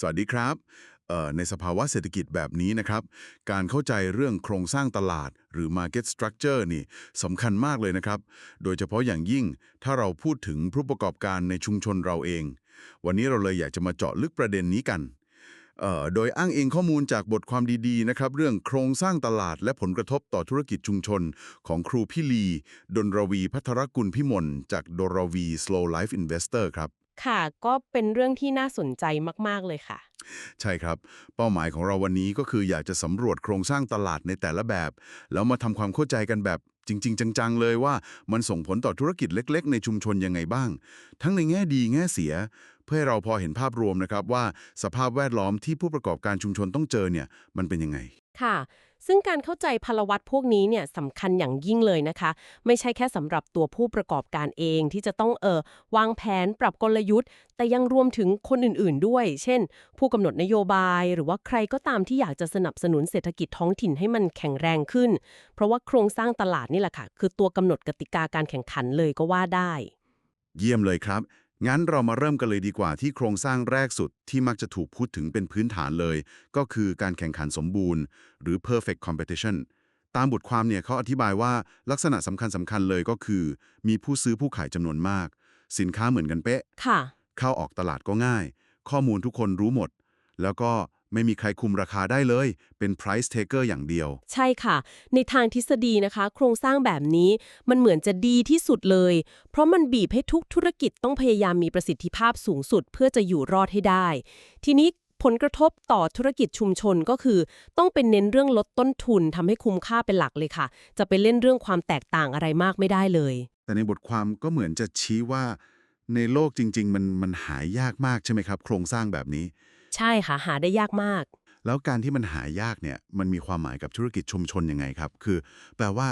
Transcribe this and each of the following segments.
สวัสดีครับ ในสภาวะเศรษฐกิจแบบนี้นะครับ การเข้าใจเรื่องโครงสร้างตลาด หรือ Market Structure นี่สำคัญมากเลยนะครับ โดยเฉพาะอย่างยิ่งถ้าเราพูดถึงผู้ประกอบการในชุมชนเราเอง วันนี้เราเลยอยากจะมาเจาะลึกประเด็นนี้กัน โดยอ้างอิงข้อมูลจากบทความดีๆนะครับ เรื่องโครงสร้างตลาดและผลกระทบต่อธุรกิจชุมชน ของครูพี่ลี ดนรวีพัทรกุลพิมลจากดนรวี Slow Life Investor ครับ ค่ะ ก็เป็นเรื่องที่น่าสนใจมาก ๆ เลยค่ะ ใช่ครับ เป้าหมายของเราวันนี้ก็คืออยากจะสำรวจโครงสร้างตลาดในแต่ละแบบ แล้วมาทำความเข้าใจกันแบบจริง ๆ จัง ๆ เลยว่ามันส่งผลต่อธุรกิจเล็ก ๆ ในชุมชนยังไงบ้าง ทั้งในแง่ดีแง่เสีย เพื่อให้เราพอเห็นภาพรวมนะครับว่าสภาพแวดล้อมที่ผู้ประกอบการชุมชนต้องเจอเนี่ยมันเป็นยังไง ค่ะ ซึ่งการเข้าใจพลวัตพวกนี้เนี่ยสำคัญอย่างยิ่งเลยนะคะ ไม่ใช่แค่สำหรับตัวผู้ประกอบการเองที่จะต้องเออวางแผนปรับกลยุทธ์ แต่ยังรวมถึงคนอื่นๆด้วย เช่น ผู้กำหนดนโยบาย หรือว่าใครก็ตามที่อยากจะสนับสนุนเศรษฐกิจท้องถิ่นให้มันแข็งแรงขึ้น เพราะว่าโครงสร้างตลาดนี่แหละค่ะ คือตัวกำหนดกติกาการแข่งขันเลยก็ว่าได้ เยี่ยมเลยครับ งั้นเรามาเริ่มกันเลยดีกว่าที่โครงสร้างแรกสุดที่มักจะถูกพูดถึงเป็นพื้นฐานเลย ก็คือการแข่งขันสมบูรณ์ หรือ perfect competition ตามบทความเนี่ยเขาอธิบายว่าลักษณะสำคัญสำคัญเลยก็คือ มีผู้ซื้อผู้ขายจำนวนมาก สินค้าเหมือนกันเป๊ะ ค่ะ เข้าออกตลาดก็ง่าย ข้อมูลทุกคนรู้หมด แล้วก็ ไม่มีใครคุมราคาได้เลย เป็น price taker อย่างเดียว ใช่ค่ะ ในทางทฤษฎีนะคะ โครงสร้างแบบนี้มันเหมือนจะดีที่สุดเลย เพราะมันบีบให้ทุกธุรกิจต้องพยายามมีประสิทธิภาพสูงสุด เพื่อจะอยู่รอดให้ได้ ทีนี้ผลกระทบต่อธุรกิจชุมชนก็คือ ต้องเป็นเน้นเรื่องลดต้นทุนทำให้คุ้มค่าเป็นหลักเลยค่ะ จะไปเล่นเรื่องความแตกต่างอะไรมากไม่ได้เลย แต่ในบทความก็เหมือนจะชี้ว่า ในโลกจริง ๆ มันมันหายากมากใช่ไหมครับ โครงสร้างแบบนี้ ใช่ค่ะ หาได้ยากมาก แล้วการที่มันหายากเนี่ยมันมีความหมายกับธุรกิจชุมชนยังไงครับ คือ แปลว่า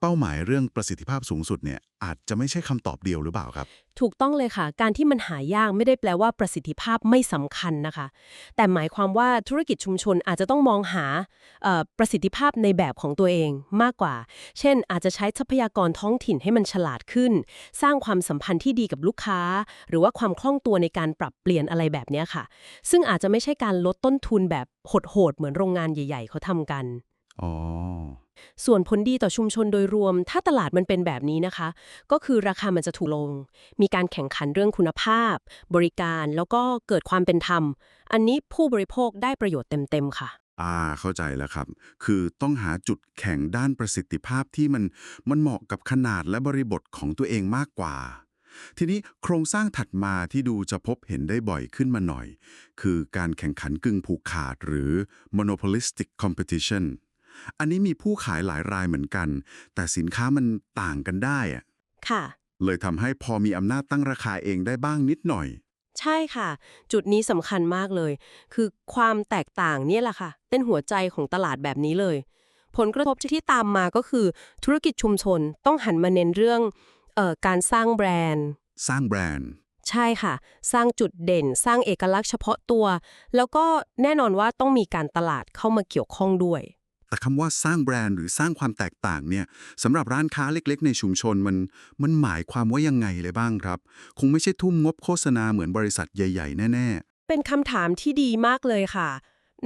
เป้าหมายเรื่องประสิทธิภาพสูงสุดเนี่ยอาจจะไม่ใช่คำตอบเดียวหรือเปล่าครับ ถูกต้องเลยค่ะ การที่มันหายากไม่ได้แปลว่าประสิทธิภาพไม่สำคัญนะคะ แต่หมายความว่าธุรกิจชุมชนอาจจะต้องมองหาประสิทธิภาพในแบบของตัวเองมากกว่า เช่น อาจจะใช้ทรัพยากรท้องถิ่นให้มันฉลาดขึ้น สร้างความสัมพันธ์ที่ดีกับลูกค้า หรือว่าความคล่องตัวในการปรับเปลี่ยนอะไรแบบนี้ค่ะ ซึ่งอาจจะไม่ใช่การลดต้นทุนแบบโหดๆเหมือนโรงงานใหญ่ ๆเขาทำกัน อ๋อ ส่วนผลดีต่อชุมชนโดยรวม ถ้าตลาดมันเป็นแบบนี้นะคะ ก็คือราคามันจะถูกลง มีการแข่งขันเรื่องคุณภาพ บริการแล้วก็เกิดความเป็นธรรม อันนี้ผู้บริโภคได้ประโยชน์เต็มๆค่ะ อ่า เข้าใจแล้วครับ คือต้องหาจุดแข็งด้านประสิทธิภาพที่มันมันเหมาะกับขนาดและบริบทของตัวเองมากกว่า ทีนี้โครงสร้างถัดมาที่ดูจะพบเห็นได้บ่อยขึ้นมาหน่อย คือการแข่งขันกึ่งผูกขาดหรือ monopolistic competition อันนี้มีผู้ขายหลายรายเหมือนกัน แต่สินค้ามันต่างกันได้อะค่ะ เลยทำให้พอมีอำนาจตั้งราคาเองได้บ้างนิดหน่อย ใช่ค่ะ จุดนี้สำคัญมากเลย คือความแตกต่างเนี่ยแหละค่ะ เป็นหัวใจของตลาดแบบนี้เลย ผลกระทบที่ตามมาก็คือ ธุรกิจชุมชนต้องหันมาเน้นเรื่องเออการสร้างแบรนด์ สร้างแบรนด์ใช่ค่ะ สร้างจุดเด่น สร้างเอกลักษณ์เฉพาะตัว แล้วก็แน่นอนว่าต้องมีการตลาดเข้ามาเกี่ยวข้องด้วย แต่คำว่าสร้างแบรนด์หรือสร้างความแตกต่างเนี่ยสำหรับร้านค้าเล็ก ๆ ในชุมชนมันมันหมายความว่ายังไงเลยบ้างครับ คงไม่ใช่ทุ่มงบโฆษณาเหมือนบริษัทใหญ่ๆ แน่ ๆ เป็นคำถามที่ดีมากเลยค่ะ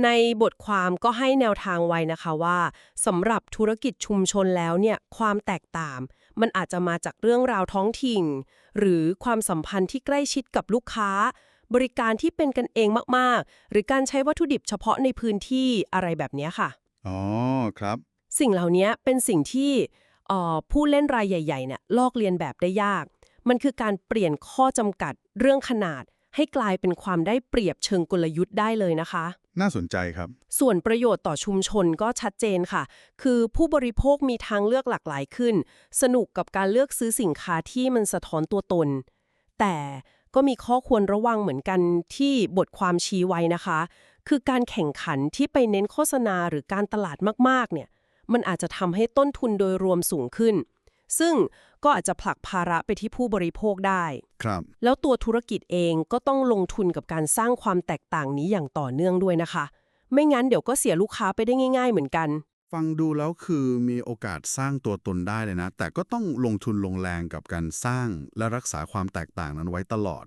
ในบทความก็ให้แนวทางไว้นะคะว่าสำหรับธุรกิจชุมชนแล้วเนี่ยความแตกต่างมันอาจจะมาจากเรื่องราวท้องถิ่น หรือความสัมพันธ์ที่ใกล้ชิดกับลูกค้า บริการที่เป็นกันเองมากๆ หรือการใช้วัตถุดิบเฉพาะในพื้นที่อะไรแบบนี้ค่ะ อ๋อครับ สิ่งเหล่านี้เป็นสิ่งที่เอ่อผู้เล่นรายใหญ่ๆเนี่ยลอกเลียนแบบได้ยาก มันคือการเปลี่ยนข้อจำกัดเรื่องขนาด ให้กลายเป็นความได้เปรียบเชิงกลยุทธ์ได้เลยนะคะ น่าสนใจครับ ส่วนประโยชน์ต่อชุมชนก็ชัดเจนค่ะ คือผู้บริโภคมีทางเลือกหลากหลายขึ้น สนุกกับการเลือกซื้อสินค้าที่มันสะท้อนตัวตน แต่ก็มีข้อควรระวังเหมือนกันที่บทความชี้ไว้นะคะ คือการแข่งขันที่ไปเน้นโฆษณาหรือการตลาดมากๆ เนี่ย มันอาจจะทำให้ต้นทุนโดยรวมสูงขึ้น ซึ่งก็อาจจะผลักภาระไปที่ผู้บริโภคได้ ครับ แล้วตัวธุรกิจเองก็ต้องลงทุนกับการสร้างความแตกต่างนี้อย่างต่อเนื่องด้วยนะคะ ไม่งั้นเดี๋ยวก็เสียลูกค้าไปได้ง่าย ๆ เหมือนกัน ฟังดูแล้วคือมีโอกาสสร้างตัวตนได้เลยนะ แต่ก็ต้องลงทุนลงแรงกับการสร้างและรักษาความแตกต่างนั้นไว้ตลอด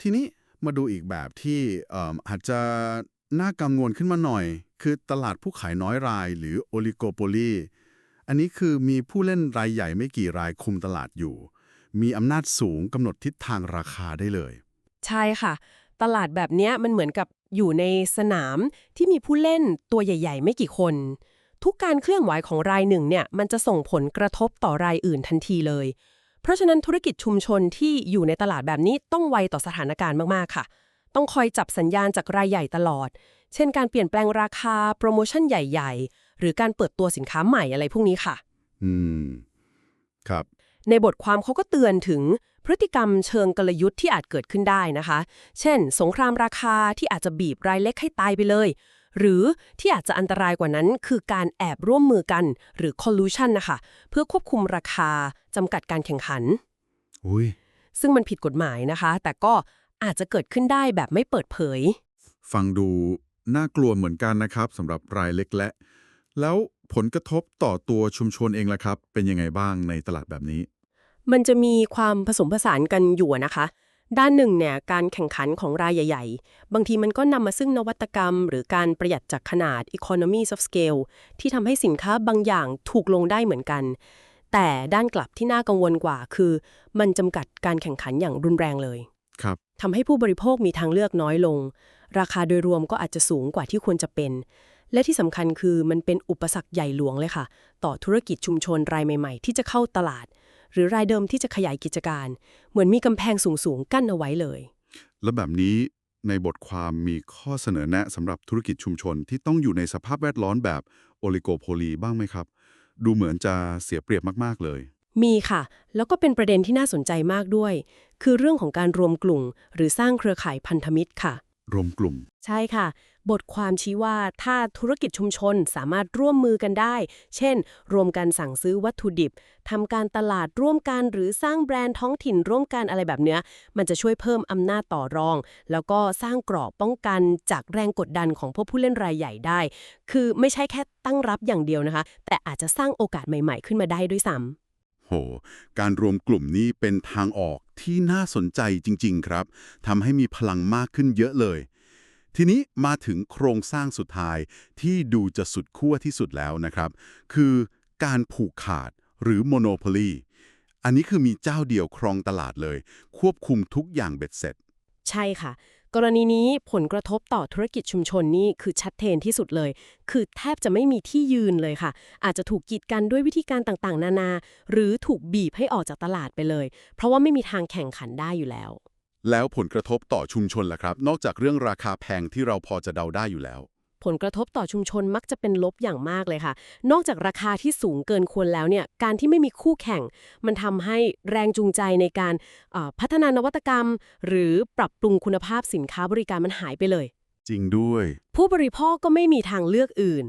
ทีนี้ มาดูอีกแบบที่ออาจจะน่ากังวลขึ้นมาหน่อย คือตลาดผู้ขายน้อยรายหรือโอลิโกโปลีอันนี้คือมีผู้เล่นรายใหญ่ไม่กี่รายคุมตลาดอยู่ มีอำนาจสูงกำหนดทิศทางราคาได้เลย ใช่ค่ะ ตลาดแบบนี้มันเหมือนกับอยู่ในสนามที่มีผู้เล่นตัวใหญ่ ๆ ไม่กี่คน ทุกการเคลื่อนไหวของรายหนึ่งเนี่ยมันจะส่งผลกระทบต่อรายอื่นทันทีเลย ราะฉะนั้นธุรกิจชุมชนที่อยู่ในตลาดแบบนี้ต้องไวต่อสถานการณ์มากๆค่ะ ต้องคอยจับสัญญาณจากรายใหญ่ตลอด เช่น การเปลี่ยนแปลงราคา โปรโมชั่นใหญ่ ๆ หรือการเปิดตัวสินค้าใหม่อะไรพวกนี้ค่ะ อืม ครับ ในบทความเขาก็เตือนถึงพฤติกรรมเชิงกลยุทธ์ที่อาจเกิดขึ้นได้นะคะ เช่น สงครามราคาที่อาจจะบีบรายเล็กให้ตายไปเลย หรือที่อาจจะอันตรายกว่านั้นคือการแอบร่วมมือกันหรือ collusion นะคะเพื่อควบคุมราคาจำกัดการแข่งขัน อุ้ยซึ่งมันผิดกฎหมายนะคะ แต่ก็อาจจะเกิดขึ้นได้แบบไม่เปิดเผย ฟังดูน่ากลัวเหมือนกันนะครับสำหรับรายเล็กและ แล้วผลกระทบต่อตัวชุมชนเองล่ะครับ เป็นยังไงบ้างในตลาดแบบนี้ มันจะมีความผสมผสานกันอยู่อะนะคะ ด้านหนึ่งเนี่ยการแข่งขันของรายใหญ่ ๆ บางทีมันก็นำมาซึ่งนวัตกรรม หรือการประหยัดจากขนาด economies of scale ที่ทำให้สินค้าบางอย่างถูกลงได้เหมือนกัน แต่ด้านกลับที่น่ากังวลกว่าคือ มันจำกัดการแข่งขันอย่างรุนแรงเลยครับทำให้ผู้บริโภคมีทางเลือกน้อยลง ราคาโดยรวมก็อาจจะสูงกว่าที่ควรจะเป็น และที่สำคัญคือมันเป็นอุปสรรคใหญ่หลวงเลยค่ะ ต่อธุรกิจชุมชนรายใหม่ ๆ ที่จะเข้าตลาด หรือรายเดิมที่จะขยายกิจการ เหมือนมีกำแพงสูงๆกั้นเอาไว้เลย แล้วแบบนี้ในบทความมีข้อเสนอแนะสำหรับธุรกิจชุมชนที่ต้องอยู่ในสภาพแวดล้อมแบบโอลิโกโพลีบ้างไหมครับ ดูเหมือนจะเสียเปรียบมากๆเลย มีค่ะ แล้วก็เป็นประเด็นที่น่าสนใจมากด้วย คือเรื่องของการรวมกลุ่ม หรือสร้างเครือข่ายพันธมิตรค่ะ รวมกลุ่ม ใช่ค่ะ บทความชี้ว่าถ้าธุรกิจชุมชนสามารถร่วมมือกันได้ เช่น รวมกันสั่งซื้อวัตถุดิบทำการตลาดร่วมกันหรือสร้างแบรนด์ท้องถิ่นร่วมกันอะไรแบบเนี้ย มันจะช่วยเพิ่มอำนาจต่อรอง แล้วก็สร้างกรอบป้องกันจากแรงกดดันของพวกผู้เล่นรายใหญ่ได้ คือไม่ใช่แค่ตั้งรับอย่างเดียวนะคะ แต่อาจจะสร้างโอกาสใหม่ ๆ ขึ้นมาได้ด้วยซ้ำโห การรวมกลุ่มนี้เป็นทางออกที่น่าสนใจจริง ๆ ครับ ทำให้มีพลังมากขึ้นเยอะเลย ทีนี้มาถึงโครงสร้างสุดท้ายที่ดูจะสุดขั้วที่สุดแล้วนะครับ คือการผูกขาดหรือ monopoly อันนี้คือมีเจ้าเดียวครองตลาดเลย ควบคุมทุกอย่างเบ็ดเสร็จ ใช่ค่ะ กรณีนี้ผลกระทบต่อธุรกิจชุมชนนี่คือชัดเจนที่สุดเลย คือแทบจะไม่มีที่ยืนเลยค่ะ อาจจะถูกกีดกันด้วยวิธีการต่างๆ นานา หรือถูกบีบให้ออกจากตลาดไปเลย เพราะว่าไม่มีทางแข่งขันได้อยู่แล้ว แล้วผลกระทบต่อชุมชนล่ะครับ นอกจากเรื่องราคาแพงที่เราพอจะเดาได้อยู่แล้ว ผลกระทบต่อชุมชนมักจะเป็นลบอย่างมากเลยค่ะ นอกจากราคาที่สูงเกินควรแล้วเนี่ย การที่ไม่มีคู่แข่ง มันทำให้แรงจูงใจในการเอ่อพัฒนานวัตกรรม หรือปรับปรุงคุณภาพสินค้าบริการมันหายไปเลย จริงด้วย ผู้บริโภคก็ไม่มีทางเลือกอื่น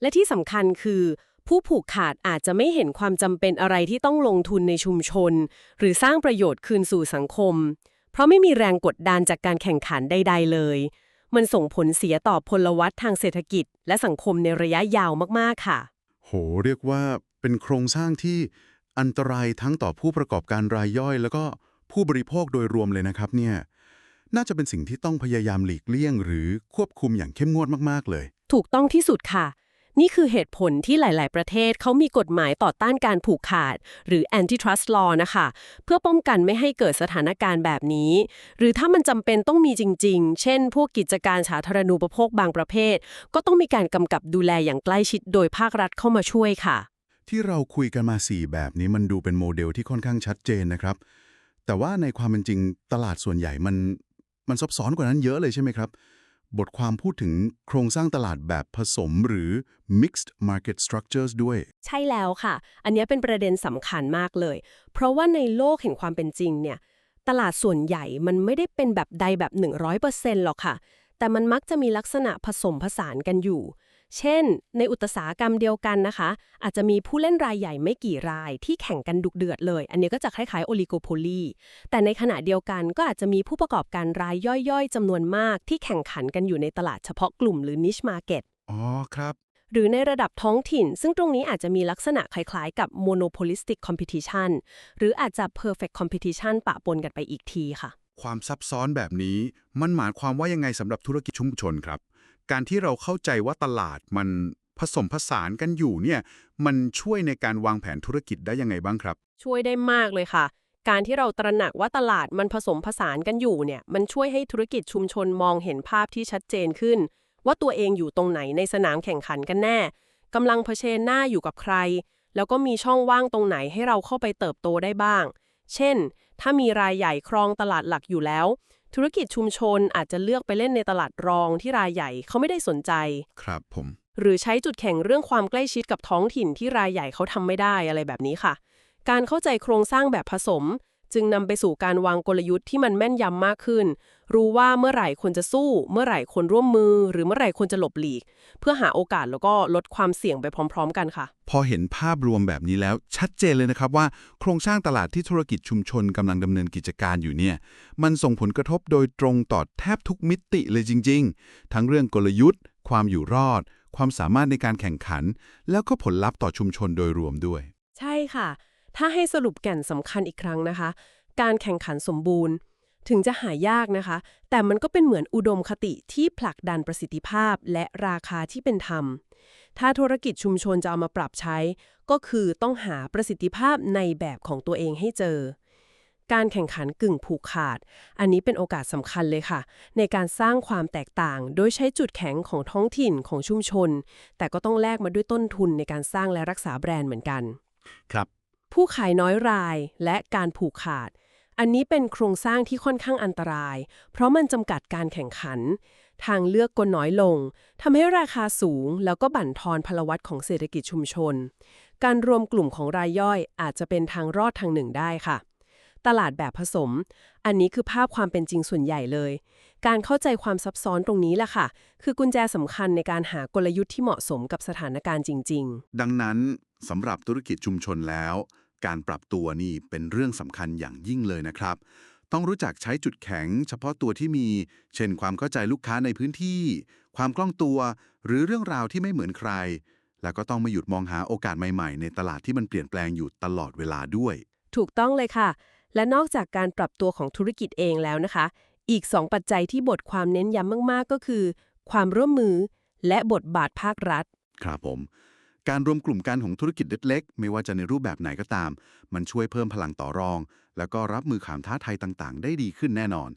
และที่สำคัญคือผู้ผูกขาดอาจจะไม่เห็นความจำเป็นอะไรที่ต้องลงทุนในชุมชน หรือสร้างประโยชน์คืนสู่สังคม เพราะไม่มีแรงกดดันจากการแข่งขันใด ๆ เลย มันส่งผลเสียต่อพลวัตทางเศรษฐกิจ และสังคมในระยะยาวมากๆค่ะ โห เรียกว่าเป็นโครงสร้างที่อันตรายทั้งต่อผู้ประกอบการรายย่อย แล้วก็ผู้บริโภคโดยรวมเลยนะครับเนี่ยน่าจะเป็นสิ่งที่ต้องพยายามหลีกเลี่ยง หรือควบคุมอย่างเข้มงวดมากๆเลย ถูกต้องที่สุดค่ะ นี่คือเหตุผลที่หลาย ๆ ประเทศเขามีกฎหมายต่อต้านการผูกขาด หรือ antitrust law นะคะ เพื่อป้องกันไม่ให้เกิดสถานการณ์แบบนี้ หรือถ้ามันจำเป็นต้องมีจริง ๆ เช่น พวกกิจการสาธารณูปโภคบางประเภท ก็ต้องมีการกำกับดูแลอย่างใกล้ชิดโดยภาครัฐเข้ามาช่วยค่ะ ที่เราคุยกันมา 4 แบบนี้มันดูเป็นโมเดลที่ค่อนข้างชัดเจนนะครับ แต่ว่าในความเป็นจริงตลาดส่วนใหญ่มันมันซับซ้อนกว่านั้นเยอะเลยใช่ไหมครับ บทความพูดถึงโครงสร้างตลาดแบบผสมหรือ mixed market structures ด้วย ใช่แล้วค่ะ อันนี้เป็นประเด็นสำคัญมากเลย เพราะว่าในโลกแห่งความเป็นจริงเนี่ย ตลาดส่วนใหญ่มันไม่ได้เป็นแบบใดแบบ 100%หรอกค่ะ แต่มันมักจะมีลักษณะผสมผสานกันอยู่ เช่น ในอุตสาหกรรมเดียวกันนะคะ อาจจะมีผู้เล่นรายใหญ่ไม่กี่รายที่แข่งกันดุเดือดเลย อันนี้ก็จะคล้ายๆโอลิโกโพลีแต่ในขณะเดียวกันก็อาจจะมีผู้ประกอบการรายย่อยๆจำนวนมากที่แข่งขันกันอยู่ในตลาดเฉพาะกลุ่มหรือ niche market อ๋อครับหรือในระดับท้องถิ่น ซึ่งตรงนี้อาจจะมีลักษณะคล้ายๆกับ monopolistic competition หรืออาจจะ perfect competition ปะปนกันไปอีกทีค่ะ ความซับซ้อนแบบนี้มันหมายความว่ายังไงสำหรับธุรกิจชุมชนครับ การที่เราเข้าใจว่าตลาดมันผสมผสานกันอยู่เนี่ย มันช่วยในการวางแผนธุรกิจได้ยังไงบ้างครับ ช่วยได้มากเลยค่ะ การที่เราตระหนักว่าตลาดมันผสมผสานกันอยู่เนี่ย มันช่วยให้ธุรกิจชุมชนมองเห็นภาพที่ชัดเจนขึ้น ว่าตัวเองอยู่ตรงไหนในสนามแข่งขันกันแน่กำลังเผชิญหน้าอยู่กับใคร แล้วก็มีช่องว่างตรงไหนให้เราเข้าไปเติบโตได้บ้าง เช่น ถ้ามีรายใหญ่ครองตลาดหลักอยู่แล้ว ธุรกิจชุมชนอาจจะเลือกไปเล่นในตลาดรองที่รายใหญ่เขาไม่ได้สนใจ ครับผม หรือใช้จุดแข่งเรื่องความใกล้ชิดกับท้องถิ่นที่รายใหญ่เขาทำไม่ได้อะไรแบบนี้ค่ะ การเข้าใจโครงสร้างแบบผสม จึงนำไปสู่การวางกลยุทธ์ที่มันแม่นยำมากขึ้น รู้ว่าเมื่อไหร่ควรจะสู้ เมื่อไหร่ควรร่วมมือ หรือเมื่อไหร่ควรจะหลบหลีก เพื่อหาโอกาสแล้วก็ลดความเสี่ยงไปพร้อม ๆ กันค่ะ พอเห็นภาพรวมแบบนี้แล้วชัดเจนเลยนะครับว่าโครงสร้างตลาดที่ธุรกิจชุมชนกำลังดำเนินกิจการอยู่เนี่ยมันส่งผลกระทบโดยตรงต่อแทบทุกมิติเลยจริง ๆ ทั้งเรื่องกลยุทธ์ ความอยู่รอด ความสามารถในการแข่งขัน แล้วก็ผลลัพธ์ต่อชุมชนโดยรวมด้วย ใช่ค่ะ ถ้าให้สรุปแก่นสำคัญอีกครั้งนะคะ การแข่งขันสมบูรณ์ ถึงจะหายากนะคะ แต่มันก็เป็นเหมือนอุดมคติที่ผลักดันประสิทธิภาพและราคาที่เป็นธรรม ถ้าธุรกิจชุมชนจะเอามาปรับใช้ ก็คือต้องหาประสิทธิภาพในแบบของตัวเองให้เจอ การแข่งขันกึ่งผูกขาด อันนี้เป็นโอกาสสำคัญเลยค่ะ ในการสร้างความแตกต่าง โดยใช้จุดแข็งของท้องถิ่นของชุมชน แต่ก็ต้องแลกมาด้วยต้นทุนในการสร้างและรักษาแบรนด์เหมือนกัน ครับ ผู้ขายน้อยรายและการผูกขาด อันนี้เป็นโครงสร้างที่ค่อนข้างอันตราย เพราะมันจำกัดการแข่งขัน ทางเลือกก็น้อยลงทำให้ราคาสูง แล้วก็บั่นทอนพลวัตของเศรษฐกิจชุมชน การรวมกลุ่มของรายย่อยอาจจะเป็นทางรอดทางหนึ่งได้ค่ะ ตลาดแบบผสม อันนี้คือภาพความเป็นจริงส่วนใหญ่เลย การเข้าใจความซับซ้อนตรงนี้แหละค่ะ คือกุญแจสำคัญในการหากลยุทธ์ที่เหมาะสมกับสถานการณ์จริง ๆ ดังนั้นสำหรับธุรกิจชุมชนแล้ว การปรับตัวนี่เป็นเรื่องสำคัญอย่างยิ่งเลยนะครับ ต้องรู้จักใช้จุดแข็ง เฉพาะตัวที่มี เช่น ความเข้าใจลูกค้าในพื้นที่ ความคล่องตัว หรือเรื่องราวที่ไม่เหมือนใคร แล้วก็ต้องไม่หยุดมองหาโอกาสใหม่ ๆ ในตลาดที่มันเปลี่ยนแปลงอยู่ตลอดเวลาด้วย ถูกต้องเลยค่ะ และนอกจากการปรับตัวของธุรกิจเองแล้วนะคะ อีก 2 ปัจจัยที่บทความเน้นย้ำมาก ๆ ก็คือ ความร่วมมือและบทบาทภาครัฐ ครับผม การรวมกลุ่มกันของธุรกิจเล็กๆ ไม่ว่าจะในรูปแบบไหนก็ตาม มันช่วยเพิ่มพลังต่อรอง แล้วก็รับมือขามท้าไทยต่างๆ ได้ดีขึ้นแน่นอน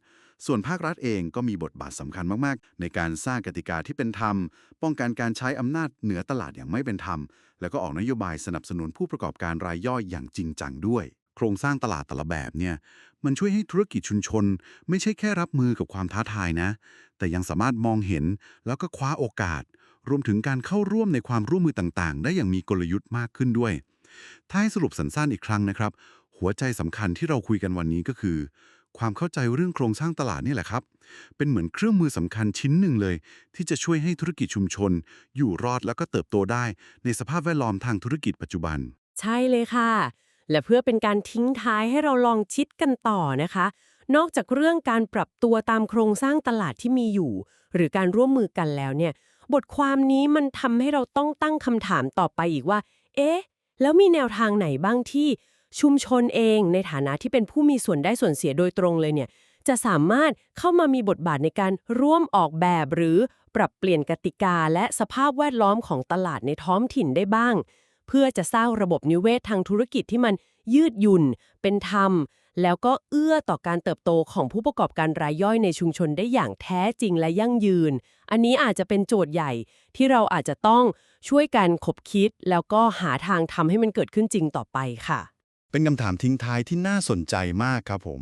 ส่วนภาครัฐเองก็มีบทบาทสำคัญมากๆ ในการสร้างกติกาที่เป็นธรรม ป้องกันการใช้อำนาจเหนือตลาดอย่างไม่เป็นธรรม แล้วก็ออกนโยบายสนับสนุนผู้ประกอบการรายย่อยอย่างจริงจังด้วย โครงสร้างตลาดแต่ละแบบเนี่ยมันช่วยให้ธุรกิจชุมชน ไม่ใช่แค่รับมือกับความท้าทายนะ แต่ยังสามารถมองเห็นแล้วก็คว้าโอกาส รวมถึงการเข้าร่วมในความร่วมมือต่างๆ ได้อย่างมีกลยุทธ์มากขึ้นด้วยถ้าให้สรุปสั้นๆอีกครั้งนะครับ หัวใจสำคัญที่เราคุยกันวันนี้ก็คือ ความเข้าใจเรื่องโครงสร้างตลาดนี่แหละครับ เป็นเหมือนเครื่องมือสำคัญชิ้นหนึ่งเลย ที่จะช่วยให้ธุรกิจชุมชน อยู่รอดแล้วก็เติบโตได้ ในสภาพแวดล้อมทางธุรกิจปัจจุบัน ใช่เลยค่ะ และเพื่อเป็นการทิ้งท้ายให้เราลองชิดกันต่อนะคะนอกจากเรื่องการปรับตัวตามโครงสร้างตลาดที่มีอยู่ หรือการร่วมมือกันแล้วเนี่ย บทความนี้มันทำให้เราต้องตั้งคำถามต่อไปอีกว่า เอ๊ะ แล้วมีแนวทางไหนบ้างที่ชุมชนเองในฐานะที่เป็นผู้มีส่วนได้ส่วนเสียโดยตรงเลยเนี่ย จะสามารถเข้ามามีบทบาทในการร่วมออกแบบหรือปรับเปลี่ยนกติกาและสภาพแวดล้อมของตลาดในท้องถิ่นได้บ้าง เพื่อจะสร้างระบบนิเวศทางธุรกิจที่มันยืดหยุ่น เป็นธรรม แล้วก็เอื้อต่อการเติบโตของผู้ประกอบการรายย่อยในชุมชนได้อย่างแท้จริงและยั่งยืน อันนี้อาจจะเป็นโจทย์ใหญ่ที่เราอาจจะต้องช่วยกันคบคิด แล้วก็หาทางทำให้มันเกิดขึ้นจริงต่อไปค่ะ เป็นคำถามทิ้งท้ายที่น่าสนใจมากครับผม